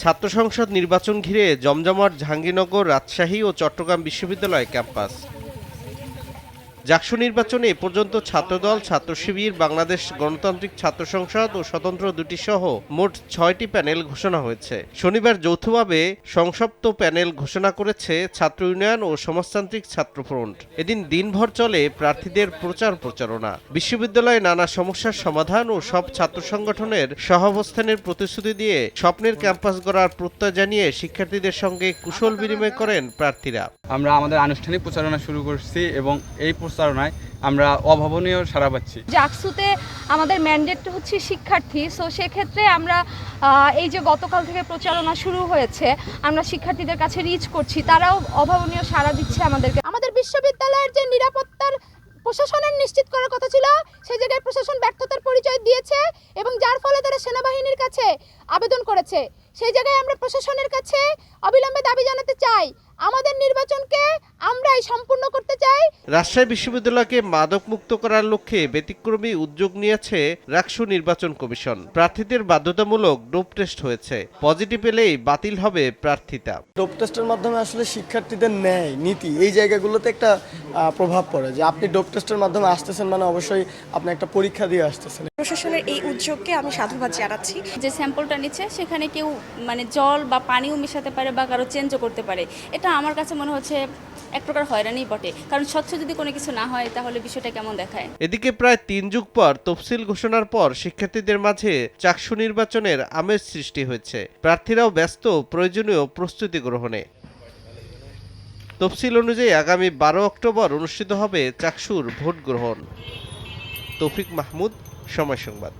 ছাত্র সংসদ নির্বাচন ঘিরে জমজমাট জাহাঙ্গীরনগর রাজশাহী ও চট্টগ্রাম বিশ্ববিদ্যালয় ক্যাম্পাস। জাকসু নির্বাচনে এ পর্যন্ত ছাত্রদল, ছাত্র শিবির, বাংলাদেশ গণতান্ত্রিক ছাত্র সংসদ ও স্বতন্ত্র দুটি সহ মোট ছয়টি প্যানেল ঘোষণা হয়েছে। শনিবার যৌথভাবে সংসপ্ত প্যানেল ঘোষণা করেছে ছাত্র ইউনিয়ন ও সমাজতান্ত্রিক ছাত্র ফ্রন্ট। এদিন দিনভর চলে প্রার্থীদের প্রচার প্রচারণা। বিশ্ববিদ্যালয়ে নানা সমস্যার সমাধান ও সব ছাত্র সংগঠনের সহাবস্থানের প্রতিশ্রুতি দিয়ে স্বপ্নের ক্যাম্পাস গড়ার প্রত্যয় জানিয়ে শিক্ষার্থীদের সঙ্গে কুশল বিনিময় করেন প্রার্থীরা। আমরা আমাদের আনুষ্ঠানিক প্রচারণা শুরু করছি এবং এই প্রচারণায় আমরা অভাবনীয় সারা পাচ্ছি। জাকসুতে আমাদের ম্যান্ডেট হচ্ছে শিক্ষার্থী সো সেক্ষেত্রে আমরা এই যে গতকাল থেকে প্রচারণা শুরু হয়েছে, আমরা শিক্ষার্থীদের কাছে রিচ করছি, তারাও অভাবনীয় সাড়া দিচ্ছে আমাদেরকে। আমাদের বিশ্ববিদ্যালয়ের যে নিরাপত্তার প্রশাসনের নিশ্চিত করার কথা ছিল, সেই জায়গায় প্রশাসন ব্যর্থতার পরিচয় দিয়েছে এবং যার ফলে তারা সেনাবাহিনীর কাছে আবেদন করেছে। সেই জায়গায় আমরা প্রশাসনের কাছে অবিলম্বে দাবি জানাতে চাই, আমাদের নির্বাচনকে আমরাই সম্পূর্ণ করতে চাই। রাজশাহী বিশ্ববিদ্যালয়কে মাদক মুক্ত করার লক্ষ্যে ব্যতিক্রমী উদ্যোগ নিয়েছে রাকসু নির্বাচন কমিশন। প্রার্থীদের বাধ্যতামূলক ডোপ টেস্ট হয়েছে। পজিটিভ এলেই বাতিল হবে প্রার্থিতা। ডোপ টেস্টের মাধ্যমে আসলে শিক্ষার্থীদের ন্যায় নীতি এই জায়গাগুলোতে একটা প্রভাব পড়ে যে আপনি ডোপ টেস্টের মাধ্যমে আসতেছেন মানে অবশ্যই আপনি একটা পরীক্ষা দিয়ে আসতেছেন। প্রশাসনের এই উদ্যোগকে আমি সাধুবাদ জানাচ্ছি। যে স্যাম্পলটা নিচ্ছে সেখানে কেউ মানে জল বা পানিও মেশাতে পারে বা কারও চেঞ্জও করতে পারে। এটা আমার কাছে মনে হচ্ছে এক প্রকার হয়রানি বটে। কারণ স্বচ্ছ যদি কোনো কিছু না হয়, তাহলে বিষয়টা কেমন দেখায়? এদিকে প্রায় তিন যুগ পর তফসিল ঘোষণার পর শিক্ষার্থীদের মাঝে চাকসু নির্বাচনের আমেজ সৃষ্টি হয়েছে। প্রার্থীরাও ব্যস্ত, প্রয়োজনীয় প্রস্তুতি গ্রহণে। তফসিল অনুযায়ী আগামী বারো অক্টোবর অনুষ্ঠিত হবে চাকসুর ভোট গ্রহণ। তৌফিক মাহমুদ, সময় সংবাদ।